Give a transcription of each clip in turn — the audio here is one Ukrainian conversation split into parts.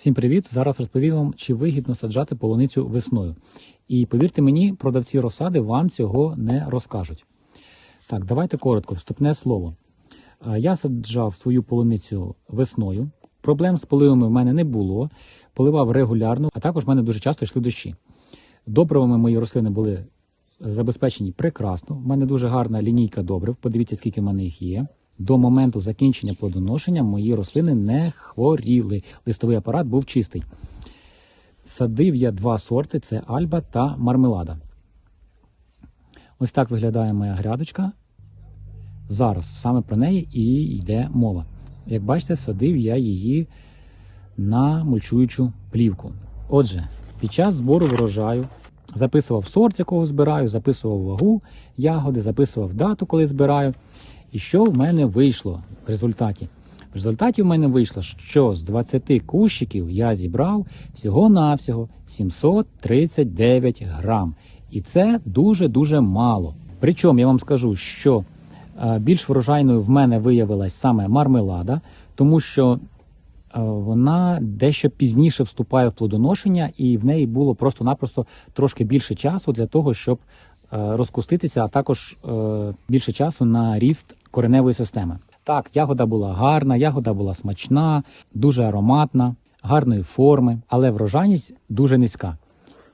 Всім привіт! Зараз розповім вам, чи вигідно саджати полуницю весною. І повірте мені, продавці розсади вам цього не розкажуть. Так, давайте коротко, вступне слово. Е, Я саджав свою полуницю весною. Проблем з поливами в мене не було. Поливав регулярно, а також в мене дуже часто йшли дощі. Добривами мої рослини були забезпечені прекрасно. У мене дуже гарна лінійка добрив. Подивіться, скільки в мене їх є. До моменту закінчення плодоношення мої рослини не хворіли. Листовий апарат був чистий. Садив я два сорти: це Альба та Мармелада. Ось так виглядає моя грядочка. Зараз саме про неї і йде мова. Як бачите, садив я її на мульчуючу плівку. Отже, під час збору врожаю записував сорт, з якого збираю, записував вагу ягоди, записував дату, коли збираю. І що в мене вийшло в результаті? В результаті в мене вийшло, що з 20 кущиків я зібрав всього-навсього 739 грам. І це дуже-дуже мало. Причому я вам скажу, що е, більш врожайною в мене виявилась саме мармелада, тому що е, вона дещо пізніше вступає в плодоношення, і в неї було просто-напросто трошки більше часу для того, щоб розкуститися, а також е, більше часу на ріст кореневої системи. Так, ягода була гарна, ягода була смачна, дуже ароматна, гарної форми, але врожайність дуже низька.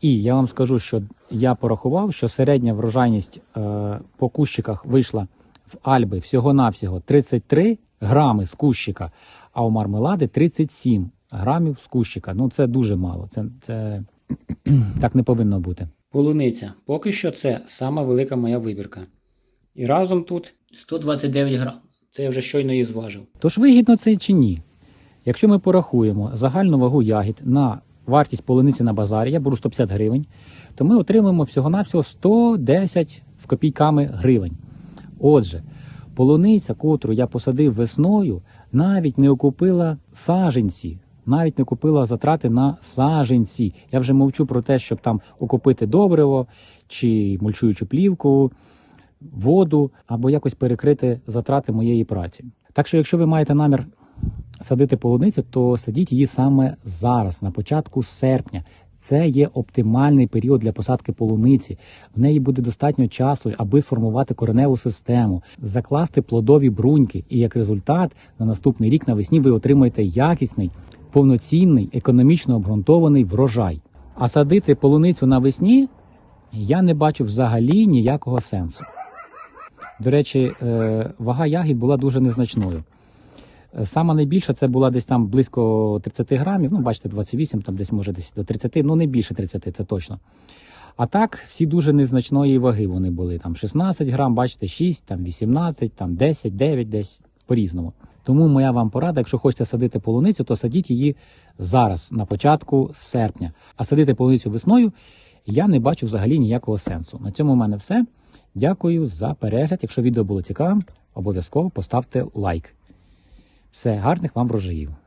І я вам скажу, що я порахував, що середня врожайність е, по кущиках вийшла в Альби всього-навсього 33 грами з кущика, а у мармелади 37 грамів з кущика. Ну це дуже мало. Це, це так не повинно бути. Полуниця. Поки що це сама велика моя вибірка. І разом тут 129 грам. Це я вже щойно її зважив. Тож вигідно це чи ні? Якщо ми порахуємо загальну вагу ягід на вартість полуниці на базарі, я беру 150 гривень, то ми отримаємо всього-навсього 110 з копійками гривень. Отже, полуниця, котру я посадив весною, навіть не окупила саженці, навіть не купила затрати на саженці. Я вже мовчу про те, щоб там окупити добриво чи мульчуючу плівку, воду або якось перекрити затрати моєї праці. Так що, якщо ви маєте намір садити полуницю, то садіть її саме зараз, на початку серпня. Це є оптимальний період для посадки полуниці. В неї буде достатньо часу, аби сформувати кореневу систему, закласти плодові бруньки. І як результат, на наступний рік навесні ви отримаєте якісний, повноцінний, економічно обґрунтований врожай. А садити полуницю навесні я не бачу взагалі ніякого сенсу. До речі, е, вага ягід була дуже незначною. Е, Сама найбільша це була десь там близько 30 грамів. Ну, бачите, 28, там десь може десь до 30, ну не більше 30, це точно. А так, всі дуже незначної ваги вони були. Там 16 грам, бачите, 6, там 18, там 10, 9, десь по-різному. Тому моя вам порада, якщо хочете садити полуницю, то садіть її зараз, на початку серпня. А садити полуницю весною я не бачу взагалі ніякого сенсу. На цьому в мене все. Дякую за перегляд. Якщо відео було цікавим, обов'язково поставте лайк. Все, гарних вам врожаїв!